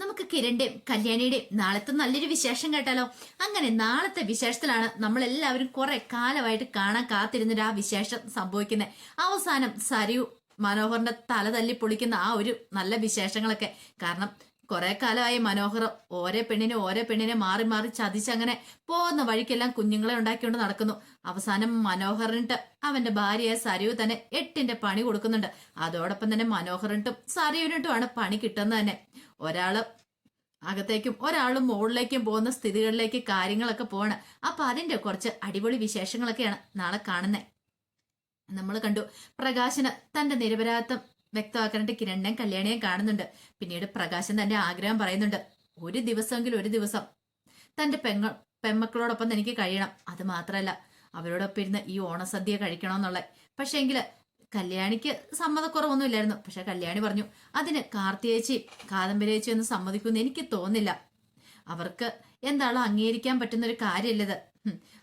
നമുക്ക് കിരണിന്റെയും കല്യാണിയുടെയും നാളത്തെ നല്ലൊരു വിശേഷം കേട്ടാലോ? അങ്ങനെ നാളത്തെ വിശേഷത്തിലാണ് നമ്മൾ എല്ലാവരും കുറെ കാലമായിട്ട് കാണാൻ കാത്തിരുന്നൊരു ആ വിശേഷം സംഭവിക്കുന്നത് അവസാനം സരിയു മനോഹറിന്റെ തല തല്ലി പൊളിക്കുന്ന ആ ഒരു നല്ല വിശേഷങ്ങളൊക്കെ. കാരണം കുറെ കാലമായി മനോഹർ ഓരോ പെണ്ണിനെ ഓരോ പെണ്ണിനെ മാറി മാറി ചതിച്ചങ്ങനെ പോകുന്ന വഴിക്കെല്ലാം കുഞ്ഞുങ്ങളെ ഉണ്ടാക്കിക്കൊണ്ട് നടക്കുന്നു. അവസാനം മനോഹറിനിട്ട് അവന്റെ ഭാര്യയായ സരിയു തന്നെ എട്ടിന്റെ പണി കൊടുക്കുന്നുണ്ട്. അതോടൊപ്പം തന്നെ മനോഹറിനിട്ടും സരിയുനിട്ടുമാണ് പണി കിട്ടുന്നത് തന്നെ. ഒരാൾ അകത്തേക്കും ഒരാളും മുകളിലേക്കും പോകുന്ന സ്ഥിതികളിലേക്ക് കാര്യങ്ങളൊക്കെ പോവാണ്. അപ്പൊ അതിന്റെ കുറച്ച് അടിപൊളി വിശേഷങ്ങളൊക്കെയാണ് നാളെ കാണുന്നത് നമ്മൾ കണ്ടു പ്രകാശന് തന്റെ നിരപരാധിത്വം വ്യക്തമാക്കാനായിട്ട് കിരണ്ണൻ കല്യാണിയെ കാണുന്നുണ്ട്. പിന്നീട് പ്രകാശൻ തന്റെ ആഗ്രഹം പറയുന്നുണ്ട് ഒരു ദിവസമെങ്കിലും ഒരു ദിവസം തന്റെ പെങ്ങ പെമ്മക്കളോടൊപ്പം എനിക്ക് കഴിയണം. അത് മാത്രമല്ല അവരോടൊപ്പം ഇരുന്ന് ഈ ഓണസദ്യ കഴിക്കണമെന്നുള്ള പക്ഷേ എങ്കിൽ കല്യാണിക്ക് സമ്മതക്കുറവൊന്നും ഇല്ലായിരുന്നു പക്ഷെ കല്യാണി പറഞ്ഞു അതിന് കാർത്തിയേച്ചി കാദംബരിയേച്ചി ഒന്നും സമ്മതിക്കുമെന്ന് എനിക്ക് തോന്നില്ല അവർക്ക് എന്താണോ അംഗീകരിക്കാൻ പറ്റുന്ന ഒരു കാര്യമില്ലത്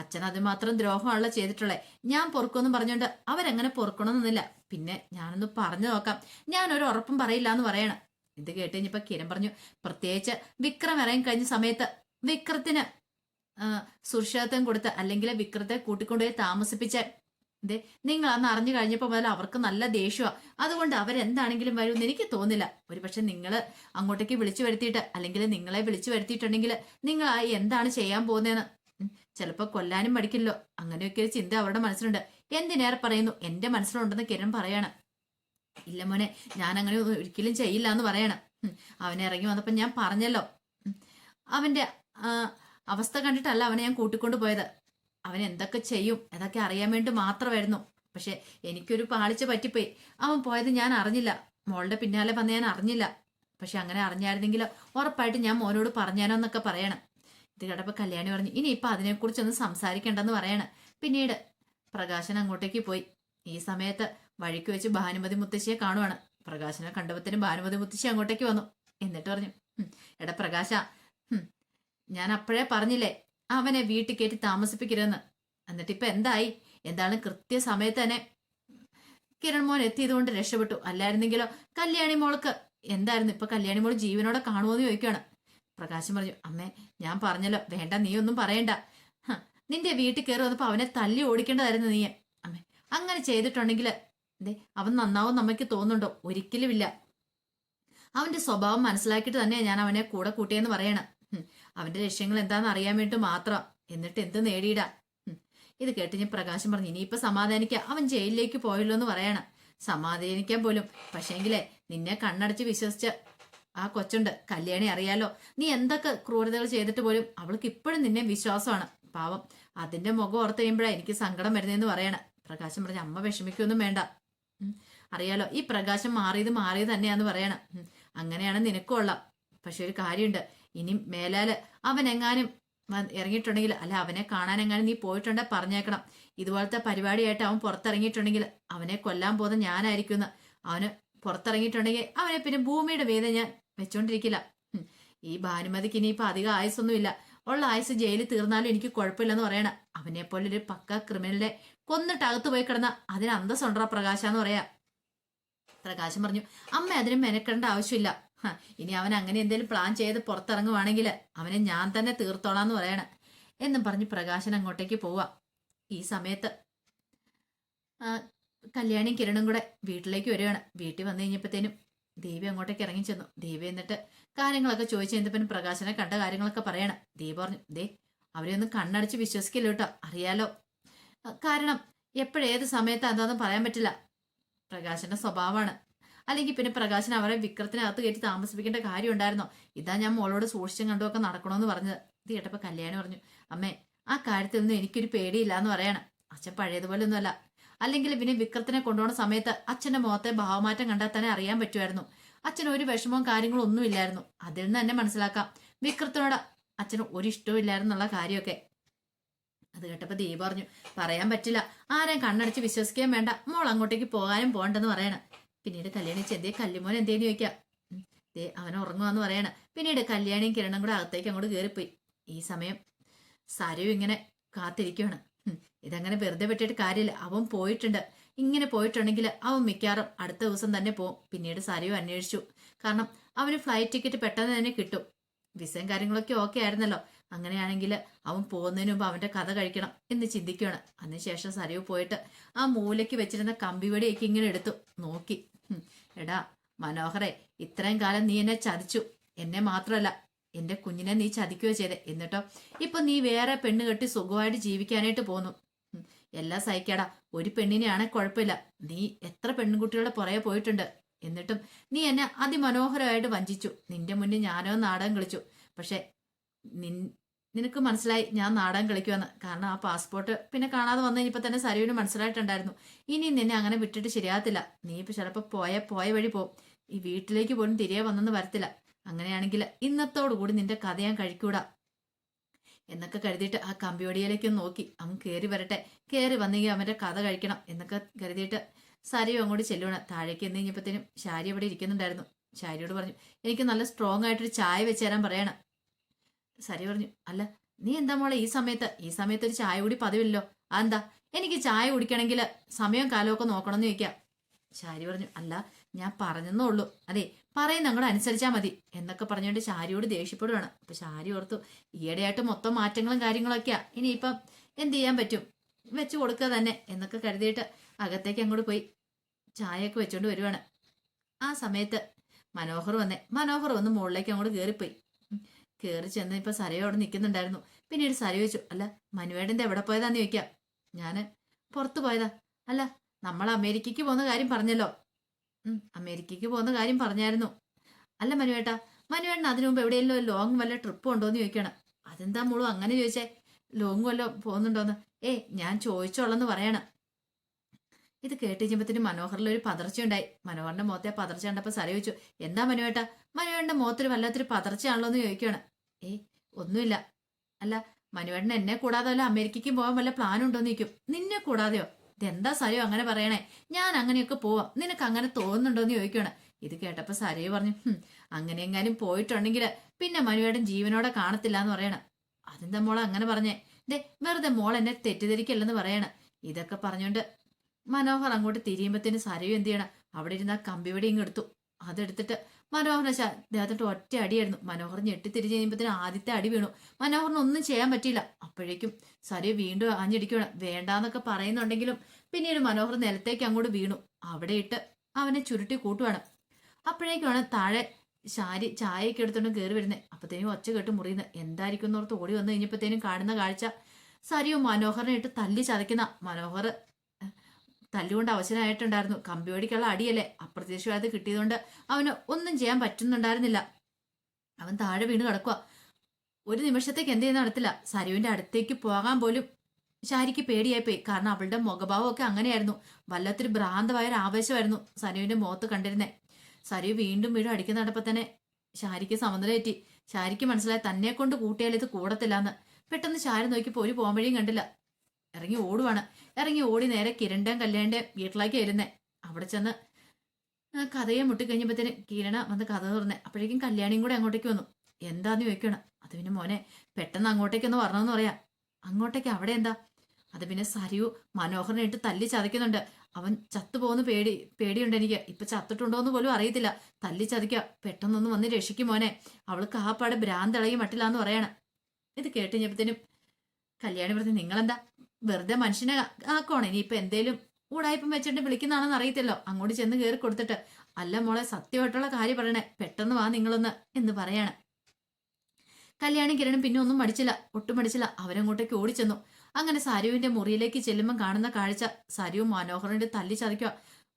അച്ഛൻ മാത്രം ദ്രോഹമാണല്ലോ ചെയ്തിട്ടുള്ളത് ഞാൻ പൊറുക്കുമെന്നും പറഞ്ഞോണ്ട് അവരങ്ങനെ പൊറുക്കണമെന്നില്ല പിന്നെ ഞാനൊന്ന് പറഞ്ഞു നോക്കാം. ഞാൻ ഒരു ഉറപ്പും പറയില്ല എന്ന് പറയണം. ഇത് കേട്ട് കഴിഞ്ഞപ്പോ കിരൺ പറഞ്ഞു പ്രത്യേകിച്ച് വിക്രം ഇറങ്ങി കഴിഞ്ഞ സമയത്ത് വിക്രത്തിന് സുരക്ഷിതത്വം കൊടുത്ത് അല്ലെങ്കിൽ വിക്രത്തെ കൂട്ടിക്കൊണ്ടുപോയി താമസിപ്പിച്ച. ദേ നിങ്ങൾ അന്ന് അറിഞ്ഞു കഴിഞ്ഞപ്പോൾ മുതൽ അവർക്ക് നല്ല ദേഷ്യമാണ് അതുകൊണ്ട് അവരെന്താണെങ്കിലും വരുമെന്ന് എനിക്ക് തോന്നില്ല ഒരുപക്ഷെ നിങ്ങൾ അങ്ങോട്ടേക്ക് വിളിച്ചു വരുത്തിയിട്ട് അല്ലെങ്കിൽ നിങ്ങളെ വിളിച്ചു വരുത്തിയിട്ടുണ്ടെങ്കിൽ നിങ്ങൾ എന്താണ് ചെയ്യാൻ പോകുന്നതെന്ന് ചിലപ്പോ കൊല്ലാനും പഠിക്കില്ലോ അങ്ങനെയൊക്കെ ഒരു ചിന്ത അവരുടെ മനസ്സിലുണ്ട്. എന്തിനേറെ പറയുന്നു? എന്റെ മനസ്സിലുണ്ടെന്ന് കിരൺ പറയാണ്. ഇല്ല മോനെ ഞാൻ അങ്ങനെ ഒരിക്കലും ചെയ്യില്ല എന്ന് പറയണം. അവനെ ഇറങ്ങി വന്നപ്പോ ഞാൻ പറഞ്ഞല്ലോ. അവന്റെ അവസ്ഥ കണ്ടിട്ടല്ല അവനെ ഞാൻ കൂട്ടിക്കൊണ്ടു പോയത്. അവൻ എന്തൊക്കെ ചെയ്യും? അതൊക്കെ അറിയാൻ വേണ്ടി മാത്രമായിരുന്നു. പക്ഷെ എനിക്കൊരു പാളിച്ച പറ്റിപ്പോയി. അവൻ പോയത് ഞാൻ അറിഞ്ഞില്ല. മോളുടെ പിന്നാലെ വന്ന് ഞാൻ അറിഞ്ഞില്ല. പക്ഷെ അങ്ങനെ അറിഞ്ഞായിരുന്നെങ്കിൽ ഉറപ്പായിട്ട് ഞാൻ മോനോട് പറഞ്ഞാനോ എന്നൊക്കെ പറയണം. ഇത് കല്യാണി പറഞ്ഞു ഇനി ഇപ്പൊ അതിനെക്കുറിച്ചൊന്നും സംസാരിക്കണ്ടെന്ന് പറയണം. പിന്നീട് പ്രകാശൻ അങ്ങോട്ടേക്ക് പോയി. ഈ സമയത്ത് വഴിക്ക് വെച്ച് ഭാനുമതി മുത്തശ്ശിയെ കാണുവാണ്. പ്രകാശനെ കണ്ടപ്പത്തിനും ഭാനുമതി മുത്തശ്ശി അങ്ങോട്ടേക്ക് വന്നു. എന്നിട്ട് പറഞ്ഞു "ഹും, എടാ പ്രകാശ ഞാൻ അപ്പോഴേ പറഞ്ഞില്ലേ അവനെ വീട്ടിൽ കയറ്റി താമസിപ്പിക്കരുതെന്ന്. എന്നിട്ട് ഇപ്പൊ എന്തായി? എന്താണ് കൃത്യസമയത്ത് തന്നെ കിരൺ മോൻ എത്തിയതുകൊണ്ട് രക്ഷപ്പെട്ടു. അല്ലായിരുന്നെങ്കിലോ കല്യാണി മോൾക്ക് എന്തായിരുന്നു? ഇപ്പൊ കല്യാണി മോൾ ജീവനോടെ കാണുമോ എന്ന് ചോദിക്കുകയാണ് പ്രകാശം പറഞ്ഞു അമ്മേ ഞാൻ പറഞ്ഞല്ലോ വേണ്ട നീ ഒന്നും പറയണ്ട. നിന്റെ വീട്ടിൽ കയറി വന്നപ്പോ അവനെ തല്ലി ഓടിക്കേണ്ടതായിരുന്നു നീ. അമ്മേ അങ്ങനെ ചെയ്തിട്ടുണ്ടെങ്കിൽ ദേ അവൻ നന്നാവും നമുക്ക് തോന്നുന്നുണ്ടോ? ഒരിക്കലുമില്ല. അവന്റെ സ്വഭാവം മനസ്സിലാക്കിയിട്ട് തന്നെയാണ് ഞാൻ അവനെ കൂടെ കൂട്ടിയെന്ന് പറയണം. അവന്റെ ലക്ഷ്യങ്ങൾ എന്താണെന്ന് അറിയാൻ വേണ്ടി മാത്രം. എന്നിട്ട് എന്ത് നേടിയിടാ? ഇത് കേട്ട് ഞാൻ പ്രകാശം പറഞ്ഞു ഇനിയിപ്പോ സമാധാനിക്കുക അവൻ ജയിലിലേക്ക് പോയല്ലോ എന്ന് പറയണം. സമാധാനിക്കാൻ പോലും. പക്ഷേങ്കിലേ നിന്നെ കണ്ണടച്ച് വിശ്വസിച്ച ആ കൊച്ചുണ്ട്. കല്യാണി അറിയാലോ. നീ എന്തൊക്കെ ക്രൂരതകൾ ചെയ്തിട്ട് പോലും അവൾക്ക് ഇപ്പോഴും നിന്നെ വിശ്വാസമാണ്. പാവം. അതിന്റെ മുഖം ഓർത്ത് കഴിയുമ്പോഴാണ് എനിക്ക് സങ്കടം വരുന്നതെന്ന് പറയണം. പ്രകാശം പറഞ്ഞ അമ്മ വിഷമിക്കൊന്നും വേണ്ട. അറിയാലോ ഈ പ്രകാശം മാറിയത് മാറിയത് തന്നെയാന്ന് പറയണം. അങ്ങനെയാണ് നിനക്കും കൊള്ളാം പക്ഷെ ഒരു കാര്യമുണ്ട്. ഇനി മേലാൽ അവൻ എങ്ങാനും ഇറങ്ങിയിട്ടുണ്ടെങ്കിൽ അല്ല അവനെ കാണാൻ എങ്ങാനും നീ പോയിട്ടുണ്ടെ പറഞ്ഞേക്കണം. ഇതുപോലത്തെ പരിപാടിയായിട്ട് അവൻ പുറത്തിറങ്ങിയിട്ടുണ്ടെങ്കിൽ അവനെ കൊല്ലാൻ പോകുന്ന ഞാനായിരിക്കും അവന് പുറത്തിറങ്ങിയിട്ടുണ്ടെങ്കിൽ അവനെ പിന്നെ ഭൂമിയുടെ വേദന ഞാൻ വെച്ചോണ്ടിരിക്കില്ല. ഈ ഭാനുമതിക്ക് ഇനിയിപ്പൊ അധികം ആയുസൊന്നുമില്ല ഉള്ള ആയുസ് ജയിലിൽ തീർന്നാലും എനിക്ക് കുഴപ്പമില്ലെന്ന് പറയണം. അവനെ പോലെ ഒരു പക്ക ക്രിമിനലെ കൊന്നിട്ട് അകത്ത് പോയി കിടന്ന അതിന് അന്തസ്സുണ്ടോ പ്രകാശ എന്ന് പറയാ. പ്രകാശം പറഞ്ഞു അമ്മ അതിന് മെനക്കേണ്ട ആവശ്യമില്ല. ഇനി അവൻ അങ്ങനെ എന്തെങ്കിലും പ്ലാൻ ചെയ്ത് പുറത്തിറങ്ങുവാണെങ്കിൽ അവനെ ഞാൻ തന്നെ തീർത്തോളാന്ന് പറയണ. എന്നും പറഞ്ഞ് പ്രകാശൻ അങ്ങോട്ടേക്ക് പോവാ. ഈ സമയത്ത് കല്യാണിയും കിരണും കൂടെ വീട്ടിലേക്ക് വരികയാണ്. വീട്ടിൽ വന്നു കഴിഞ്ഞപ്പോഴത്തേനും ദേവി അങ്ങോട്ടേക്ക് ഇറങ്ങി ചെന്നു. ദേവി എന്നിട്ട് കാര്യങ്ങളൊക്കെ ചോദിച്ചു കഴിഞ്ഞപ്പോൾ പ്രകാശനെ കണ്ട കാര്യങ്ങളൊക്കെ പറയണം. ദേവി പറഞ്ഞു ദേ അവരെ ഒന്ന് കണ്ണടച്ച് വിശ്വസിക്കില്ല കേട്ടോ. അറിയാലോ. കാരണം എപ്പോഴേത് സമയത്ത് എന്താണെന്ന് പറയാൻ പറ്റില്ല. പ്രകാശന്റെ സ്വഭാവമാണ്. അല്ലെങ്കിൽ പിന്നെ പ്രകാശൻ അവരെ വിക്രത്തിനകത്ത് കയറ്റി താമസിപ്പിക്കേണ്ട കാര്യം ഉണ്ടായിരുന്നോ? ഇതാ ഞാൻ മോളോട് സൂക്ഷിച്ചും കണ്ടുമൊക്കെ നടക്കണമെന്ന് പറഞ്ഞത് ഇത് കേട്ടപ്പോ കല്യാണി പറഞ്ഞു അമ്മേ ആ കാര്യത്തിൽ ഒന്നും എനിക്കൊരു പേടിയില്ല എന്ന് പറയണം. അച്ഛൻ പഴയതുപോലെ ഒന്നുമല്ല അല്ലെങ്കിൽ പിന്നെ വിക്രത്തിനെ കൊണ്ടുപോകുന്ന സമയത്ത് അച്ഛന്റെ മുഖത്തെ ഭാവമാറ്റം കണ്ടാൽ തന്നെ അറിയാൻ പറ്റുമായിരുന്നു. അച്ഛൻ ഒരു വിഷമവും കാര്യങ്ങളും ഒന്നും ഇല്ലായിരുന്നു അതിൽ നിന്ന് തന്നെ മനസ്സിലാക്കാം. വിക്രത്തിനോട് അച്ഛന് ഒരു ഇഷ്ടവും ഇല്ലായിരുന്നുള്ള കാര്യമൊക്കെ. അത് കേട്ടപ്പോ ദീപ പറഞ്ഞു പറയാൻ പറ്റില്ല. ആരെയും കണ്ണടച്ച് വിശ്വസിക്കാൻ വേണ്ട. മോൾ അങ്ങോട്ടേക്ക് പോകാനും പോകണ്ടെന്ന് പറയണം. പിന്നീട് കല്യാണി ചെന്തേ കല്ലുമോൻ എന്തേന്ന് ചോദിക്കാം? ദേ അവൻ ഉറങ്ങുവാന്ന് പറയണം. പിന്നീട് കല്യാണിയും കിരണും കൂടെ അകത്തേക്ക് അങ്ങോട്ട് കയറിപ്പോയി ഈ സമയം സരയു ഇങ്ങനെ കാത്തിരിക്കുകയാണ് ഇതങ്ങനെ വെറുതെ വിട്ടിട്ട് കാര്യമില്ല. അവൻ പോയിട്ടുണ്ട്. ഇങ്ങനെ പോയിട്ടുണ്ടെങ്കിൽ അവൻ മിക്കവാറും അടുത്ത ദിവസം തന്നെ പോകും പിന്നീട് സാരിയും അന്വേഷിച്ചു. കാരണം അവന് ഫ്ലൈറ്റ് ടിക്കറ്റ് പെട്ടെന്ന് തന്നെ കിട്ടും. വിസയും കാര്യങ്ങളൊക്കെ ഓക്കെ ആയിരുന്നല്ലോ. അങ്ങനെയാണെങ്കിൽ അവൻ പോകുന്നതിന് മുമ്പ് അവന്റെ കഥ കഴിക്കണം എന്ന് ചിന്തിക്കുകയാണ്. അതിനുശേഷം സരയു പോയിട്ട് ആ മൂലയ്ക്ക് വെച്ചിരുന്ന കമ്പിവടിയൊക്കെ ഇങ്ങനെ എടുത്തു. നോക്കി. എടാ മനോഹരെ ഇത്രയും കാലം നീ എന്നെ ചതിച്ചു. എന്നെ മാത്രമല്ല എന്റെ കുഞ്ഞിനെ നീ ചതിക്കുകയോ ചെയ്തേ. എന്നിട്ടോ ഇപ്പൊ നീ വേറെ പെണ്ണ് കെട്ടി സുഖമായിട്ട് ജീവിക്കാനായിട്ട് പോന്നു. എല്ലാം സഹിക്കാടാ. ഒരു പെണ്ണിനെയാണെ കുഴപ്പമില്ല. നീ എത്ര പെൺകുട്ടികളുടെ പുറകെ പോയിട്ടുണ്ട്? എന്നിട്ടും നീ എന്നെ അതിമനോഹരമായിട്ട് വഞ്ചിച്ചു. നിന്റെ മുന്നിൽ ഞാനോ നാടകം കളിച്ചു. പക്ഷെ നിൻ നിനക്ക് മനസ്സിലായി ഞാൻ നാടകം കളിക്കുമെന്ന് കാരണം ആ പാസ്പോർട്ട് പിന്നെ കാണാതെ വന്നു കഴിഞ്ഞപ്പോൾ തന്നെ സരുവിന് മനസ്സിലായിട്ടുണ്ടായിരുന്നു. ഇനി നിന്നെ അങ്ങനെ വിട്ടിട്ട് ശരിയാകത്തില്ല. നീ ഇപ്പം ചിലപ്പോൾ പോയ പോയ വഴി പോവും. ഈ വീട്ടിലേക്ക് പോലും തിരികെ വന്നെന്ന് വരത്തില്ല. അങ്ങനെയാണെങ്കിൽ ഇന്നത്തോടു കൂടി നിന്റെ കഥ ഞാൻ കഴിക്കൂടാ. എന്നൊക്കെ കരുതിയിട്ട് ആ കമ്പിയോടിയിലേക്ക് നോക്കി. അവൻ കയറി വരട്ടെ. കയറി വന്നെങ്കിൽ അവന്റെ കഥ കഴിക്കണം എന്നൊക്കെ കരുതിയിട്ട് സാരിയും അങ്ങോട്ട് ചെല്ലുവാണ്. താഴേക്ക് എന്ന് കഴിഞ്ഞപ്പോഴത്തേനും ശാരി അവിടെ ഇരിക്കുന്നുണ്ടായിരുന്നു. ശാരിയോട് പറഞ്ഞു എനിക്ക് നല്ല സ്ട്രോങ് ആയിട്ടൊരു ചായ വെച്ച് തരാൻ പറയണം. സരി പറഞ്ഞു അല്ല നീ എന്താ മോളെ ഈ സമയത്ത്? ഈ സമയത്ത് ഒരു ചായ കൂടി പതിവില്ലല്ലോ. അതെന്താ? എനിക്ക് ചായ കുടിക്കണമെങ്കിൽ സമയം കാലമൊക്കെ നോക്കണം നോക്കണമെന്ന് ചോദിക്കാം. ശാരി പറഞ്ഞു അല്ല ഞാൻ പറഞ്ഞെന്നേ ഉള്ളൂ. അതെ പറയുന്ന അങ്ങോട്ട് അനുസരിച്ചാൽ മതി. എന്നൊക്കെ പറഞ്ഞുകൊണ്ട് ശാരിയോട് ദേഷ്യപ്പെടുവാണ്. അപ്പൊ ശാരി ഓർത്തു ഈയിടെയായിട്ട് മൊത്തം മാറ്റങ്ങളും കാര്യങ്ങളൊക്കെയാ. ഇനിയിപ്പം എന്ത് ചെയ്യാൻ പറ്റും? വെച്ചു കൊടുക്കുക തന്നെ എന്നൊക്കെ കരുതിയിട്ട് അകത്തേക്ക് അങ്ങോട്ട് പോയി ചായയൊക്കെ വെച്ചോണ്ട് വരുവാണ്. ആ സമയത്ത് മനോഹർ വന്നേ. മനോഹർ വന്ന് മുകളിലേക്ക് അങ്ങോട്ട് കയറിപ്പോയി കയറി ചെന്ന് ഇപ്പൊ സരയോ അവിടെ നിൽക്കുന്നുണ്ടായിരുന്നു പിന്നീട് സര ചോദിച്ചു അല്ല മനുവേടന്റെ എവിടെ പോയതാന്ന് ചോദിക്കാം? ഞാൻ പുറത്തു പോയതാ. അല്ല നമ്മൾ അമേരിക്കയ്ക്ക് പോകുന്ന കാര്യം പറഞ്ഞല്ലോ. അമേരിക്കയ്ക്ക് പോകുന്ന കാര്യം പറഞ്ഞായിരുന്നു. അല്ല മനുവേട്ടാ മനുവേട്ടൻ അതിനു മുമ്പ് എവിടെയെങ്കിലും ലോങ് വല്ല ട്രിപ്പ് ഉണ്ടോന്ന് ചോദിക്കണം. അതെന്താ മുളു അങ്ങനെ ചോദിച്ചേ? ലോങ് വല്ല പോകുന്നുണ്ടോന്ന് ഏ ഞാൻ ചോദിച്ചോളെന്ന് പറയണം. ഇത് കേട്ട് കഴിഞ്ഞപ്പത്തിന് മനോഹറിൽ ഒരു പതർച്ച ഉണ്ടായി മനോഹറിന്റെ മുഖത്തെ പതർച്ച കണ്ടപ്പോ സര എന്താ മനുവേട്ട? മനുവേട്ടന്റെ മുഖത്തൊരു വല്ലാത്തൊരു പതർച്ചയാണല്ലോ എന്ന് ചോദിക്കുകയാണ്. ഏ ഒന്നുമില്ല. അല്ല മനുവേട്ടൻ എന്നെ കൂടാതെ വല്ല അമേരിക്കയ്ക്ക് പോകാൻ വല്ല പ്ലാൻ ഉണ്ടോന്ന് ചോദിക്കും. നിന്നെ കൂടാതെയോ? ഇതെന്താ സരയോ അങ്ങനെ പറയണേ? ഞാൻ അങ്ങനെയൊക്കെ പോവാം. നിനക്ക് അങ്ങനെ തോന്നുന്നുണ്ടോന്ന് ചോദിക്കണം ഇത് കേട്ടപ്പോ സരയോ പറഞ്ഞു "ഹും, അങ്ങനെ എങ്ങാനും പോയിട്ടുണ്ടെങ്കിൽ പിന്നെ മനുവേടൻ ജീവനോടെ കാണത്തില്ല എന്ന് പറയണം. അതെന്താ മോളെ അങ്ങനെ പറഞ്ഞേ? ദേ വെറുതെ മോൾ എന്നെ തെറ്റിദ്ധരിക്കല്ലെന്ന് പറയണം. ഇതൊക്കെ പറഞ്ഞുകൊണ്ട് മനോഹർ അങ്ങോട്ട് തിരിയുമ്പത്തിന് സരയു എന്ത് ചെയ്യണം? അവിടെ ഇരുന്ന ആ കമ്പിവടി ഇങ്ങ് എടുത്തു. അതെടുത്തിട്ട് മനോഹറിനെ ദേഹത്തോട്ട് ഒറ്റ അടിയായിരുന്നു. മനോഹർ ഞെട്ടി തിരിഞ്ഞ് കഴിയുമ്പോഴത്തേന് ആദ്യത്തെ അടി വീണു. മനോഹറിന് ഒന്നും ചെയ്യാൻ പറ്റിയില്ല. അപ്പോഴേക്കും സരയു വീണ്ടും ആഞ്ഞടിക്കണം വേണ്ടാന്നൊക്കെ പറയുന്നുണ്ടെങ്കിലും പിന്നീട് മനോഹർ നിലത്തേക്ക് അങ്ങോട്ട് വീണു. അവിടെ ഇട്ട് അവനെ ചുരുട്ടി കൂട്ടുവാണ്. അപ്പോഴേക്കാണ് താഴെ ശാരി ചായയൊക്കെ എടുത്തോണ്ട് കയറി വരുന്നത് അപ്പത്തേനും ഒച്ച കേട്ട് മുറിയുന്നത് എന്തായിരിക്കും എന്നോർത്ത് ഓടി വന്നു കഴിഞ്ഞപ്പോഴത്തേനും കാണുന്ന കാഴ്ച. സരിയും മനോഹറിനെ ഇട്ട് തല്ലി ചതയ്ക്കുന്ന. മനോഹർ തല്ലുകൊണ്ട് അവശനായിട്ടുണ്ടായിരുന്നു. കമ്പിയോടിക്കുള്ള അടിയല്ലേ? അപ്രത്യക്ഷമായത് കിട്ടിയതുകൊണ്ട് അവന് ഒന്നും ചെയ്യാൻ പറ്റുന്നുണ്ടായിരുന്നില്ല. അവൻ താഴെ വീണ് കിടക്കുക ഒരു നിമിഷത്തേക്ക് എന്ത് ചെയ്യുന്ന നടത്തില്ല സരുവിന്റെ അടുത്തേക്ക് പോകാൻ പോലും ശാരിക്ക് പേടിയായിപ്പോയി. കാരണം അവളുടെ മുഖഭാവമൊക്കെ അങ്ങനെയായിരുന്നു. വല്ലാത്തൊരു ഭ്രാന്തമായ ഒരു ആവേശമായിരുന്നു സരുവിന്റെ മുഖത്ത് കണ്ടിരുന്നേ. സരു വീണ്ടും വീണ്ടും അടിക്കുന്ന നടപ്പ തന്നെ ശാരിക്ക് സമനിലയേറ്റി ശാരിക്ക് മനസ്സിലായി തന്നെ കൊണ്ട് കൂട്ടിയാൽ ഇത് കൂടത്തില്ലാന്ന് പെട്ടെന്ന് ശാരി നോക്കിപ്പോ ഒരു പോംവഴിയും കണ്ടില്ല. ഇറങ്ങി ഓടുവാണ്. ഇറങ്ങി ഓടി നേരെ കിരണ്ടൻ കല്യാണിന്റെ വീട്ടിലേക്ക് വരുന്നേ. അവിടെ ചെന്ന് കഥയെ മുട്ടിക്കഴിഞ്ഞപ്പോഴത്തേന് കിരണ വന്ന് കഥ തുറന്നേ. അപ്പോഴേക്കും കല്യാണിയും കൂടെ അങ്ങോട്ടേക്ക് വന്നു. എന്താന്ന് ചോദിക്കണം അത് പിന്നെ മോനെ പെട്ടെന്ന് അങ്ങോട്ടേക്കൊന്ന് വരണമെന്ന് പറയാ. അങ്ങോട്ടേക്ക് അവിടെ എന്താ? അത് പിന്നെ സരിയു മനോഹരനായിട്ട് തല്ലി ചതയ്ക്കുന്നുണ്ട് അവൻ ചത്തുപോകുന്ന പേടി പേടിയുണ്ട് എനിക്ക്. ഇപ്പൊ ചത്തിട്ടുണ്ടോ എന്ന് പോലും അറിയത്തില്ല. തല്ലി ചതിക്കുക പെട്ടെന്നൊന്ന് വന്ന് രക്ഷിക്കും മോനെ. അവൾക്ക് ആ പാടെ മട്ടില്ല മട്ടില്ലാന്ന് പറയണം. ഇത് കേട്ടുകഴിഞ്ഞപ്പത്തേനും കല്യാണി പറഞ്ഞു നിങ്ങളെന്താ? വെറുതെ മനുഷ്യനെ ആക്കുവാണ്. ഇനിയിപ്പൊ എന്തേലും ഊടായിപ്പം വെച്ചിട്ട് വിളിക്കുന്നതാണെന്ന് അറിയത്തില്ലോ. അങ്ങോട്ട് ചെന്ന് കയറി കൊടുത്തിട്ട് അല്ല മോളെ സത്യമായിട്ടുള്ള കാര്യം പറയണേ. പെട്ടെന്ന് വാ നിങ്ങളൊന്ന് എന്ന് പറയാണ്. കല്യാണി കിരണും പിന്നെ ഒന്നും മടിച്ചില്ല ഒട്ടും മടിച്ചില്ല. അവരങ്ങോട്ടേക്ക് ഓടിച്ചെന്നു. അങ്ങനെ സരുവിന്റെ മുറിയിലേക്ക് ചെല്ലുമ്പോൾ കാണുന്ന കാഴ്ച സരുവ് മനോഹറിന്റെ തല്ലി ചതയ്ക്കുക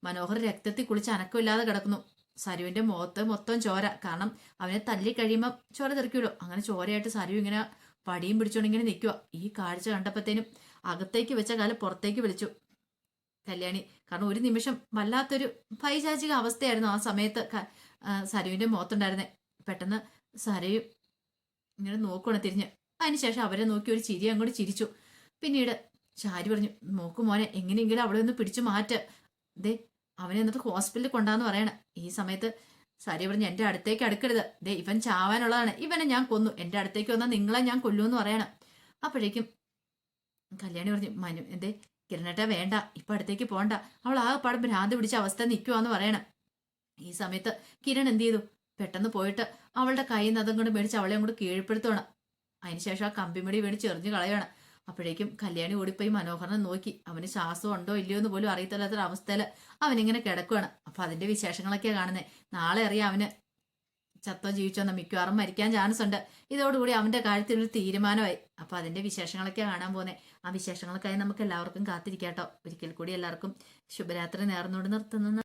മനോഹർ രക്തത്തിൽ കുളിച്ച് അനക്കമില്ലാതെ കിടക്കുന്നു. സരുവിന്റെ മുഖത്ത് മൊത്തം ചോര. കാരണം അവനെ തല്ലി കഴിയുമ്പോൾ ചോര തെറിക്കുമല്ലോ. അങ്ങനെ ചോരയായിട്ട് സരു ഇങ്ങനെ പടിയും പിടിച്ചോണ്ടിങ്ങനെ നിൽക്കുക ഈ കാഴ്ച കണ്ടപ്പോഴത്തേനും അകത്തേക്ക് വെച്ച കാലം പുറത്തേക്ക് വിളിച്ചു. കല്യാണി കാരണം ഒരു നിമിഷം വല്ലാത്തൊരു പൈശാചിക അവസ്ഥയായിരുന്നു ആ സമയത്ത് സരുവിന്റെ മുഖത്തുണ്ടായിരുന്നെ. പെട്ടെന്ന് സരയും ഇങ്ങനെ നോക്കണം തിരിഞ്ഞ്. അതിനുശേഷം അവരെ നോക്കി ഒരു ചിരി അങ്ങോട്ട് ചിരിച്ചു. പിന്നീട് ചാരി പറഞ്ഞു നോക്കു മോനെ എങ്ങനെയെങ്കിലും അവളെ ഒന്ന് പിടിച്ചു മാറ്റ. ദേ അവനെ എന്നിട്ട് ഹോസ്പിറ്റലിൽ കൊണ്ടാന്ന് പറയണം. ഈ സമയത്ത് സാരി പറഞ്ഞു എന്റെ അടുത്തേക്ക് അടുക്കരുത്. ദേ ഇവൻ ചാവാനുള്ളതാണ്. ഇവനെ ഞാൻ കൊന്നു. എന്റെ അടുത്തേക്ക് വന്നാൽ നിങ്ങളെ ഞാൻ കൊല്ലുമെന്ന് പറയണം. അപ്പോഴേക്കും കല്യാണി പറഞ്ഞു മനു എന്തേ കിരണേട്ട വേണ്ട ഇപ്പൊ അടുത്തേക്ക് പോണ്ട. അവൾ ആ പാടെ ഭ്രാന്ത് പിടിച്ച അവസ്ഥ നിൽക്കുവാന്ന് പറയണം. ഈ സമയത്ത് കിരൺ എന്ത് ചെയ്തു? പെട്ടെന്ന് പോയിട്ട് അവളുടെ കൈ അതും കൂടെ മേടിച്ച് അവളെ അങ്ങോട്ട് കീഴ്പ്പെടുത്തണം അതിനുശേഷം ആ കമ്പിമടി മേടിച്ച് എറിഞ്ഞു കളയണം അപ്പോഴേക്കും കല്യാണി ഓടിപ്പോയി മനോഹരനെ നോക്കി. അവന് ശ്വാസം ഉണ്ടോ ഇല്ലയോ എന്ന് പോലും അറിയത്തില്ലാത്തൊരവസ്ഥയിൽ അവനിങ്ങനെ കിടക്കുവാണ്. അപ്പൊ അതിന്റെ വിശേഷങ്ങളൊക്കെയാണ് കാണുന്നത് നാളെ അറിയാം അവന് ചത്തോ ജീവിച്ചോന്നോ മിക്കവാറും മരിക്കാൻ ചാൻസ് ഉണ്ട്. ഇതോടുകൂടി അവന്റെ കാര്യത്തിൽ ഒരു തീരുമാനമായി. അപ്പൊ അതിന്റെ വിശേഷങ്ങളൊക്കെ കാണാൻ പോകുന്നത് ആ വിശേഷങ്ങൾക്കായി നമുക്ക് എല്ലാവർക്കും കാത്തിരിക്കാട്ടോ. ഒരിക്കൽ കൂടി എല്ലാവർക്കും ശുഭരാത്രി നേർന്നുകൊണ്ട് നിർത്തുന്നു.